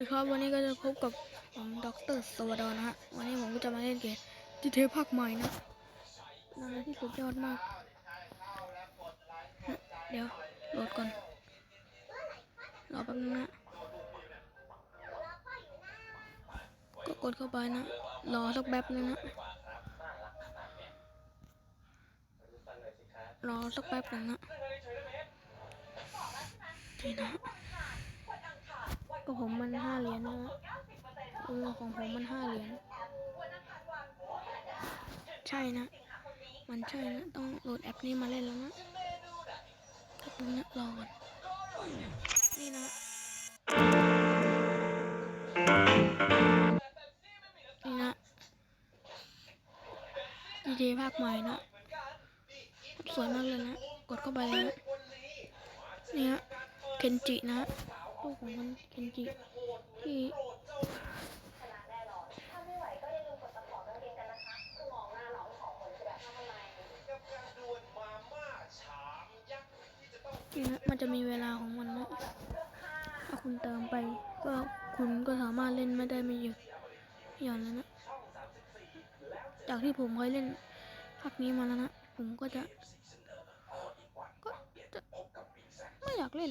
สวัสดีครับวันนี้ก็จะพบกับผมด็อกเตอร์สวดรนะฮะวันนี้ผมก็จะมาเล่นเกมจีเทภาคใหม่นะนั่นที่สุดยอดมาก เดี๋ยวโหลดก่อนรอแป๊บนึงนะก็กดเข้าไปนะรอสักแป๊บนึงนะรอสักแป๊บนึงนะนี่นะ ก็ผมมันห้าเหรียญนะเออของผมมันห้าเหรียญใช่นะ มันใช่นะ ต้องโหลดแอปนี้มาเล่นแล้วนะถ้าตรงนี้รอก่อนนี่นะนี่นะดีเจภาคใหม่นะสวยมากเลยนะ กดเข้าไปเลยนะนี่ฮะเคนจินะ รูปของมันเคนจิที่นี่นะมันจะมีเวลาของมันนะถ้าคุณเติมไป ก็คุณก็สามารถเล่นไม่ได้ไม่หยุดหย่อนแล้วนะ จากที่ผมเคยเล่นภาคนี้มาแล้วนะ ผมก็จะ ก็จะไม่อยากเล่น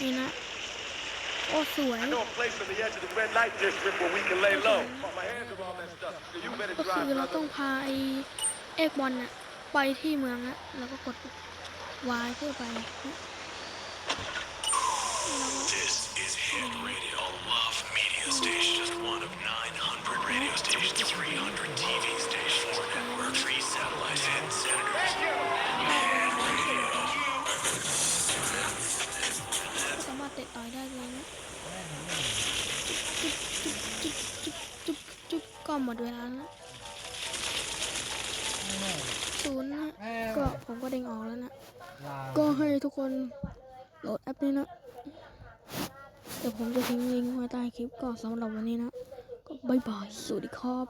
นี่นะ โอ้ สวย I know a place on the edge of the red light district where we can lay low. But my hands are all messed up. So you better ก็ drive คือเรา brother. ต้องพาไอเอกบอลน่ะ ไปที่เมืองนะแล้วก็กด Y เพื่อไปายได้เลยนะจุ๊บจุ๊บจุ๊บจุ๊บจุ๊บจุ๊บก็หมดเวลาแล้วศูนย์นะก็ผมก็เด้งออกแล้วนะ ก็ให้ทุกคนโหลดแอปนี้นะเดี๋ยวผมจะทิ้งลิงก์ไว้ใต้คลิปก็สำหรับวันนี้นะ ก็บายบาย สวัสดีครับ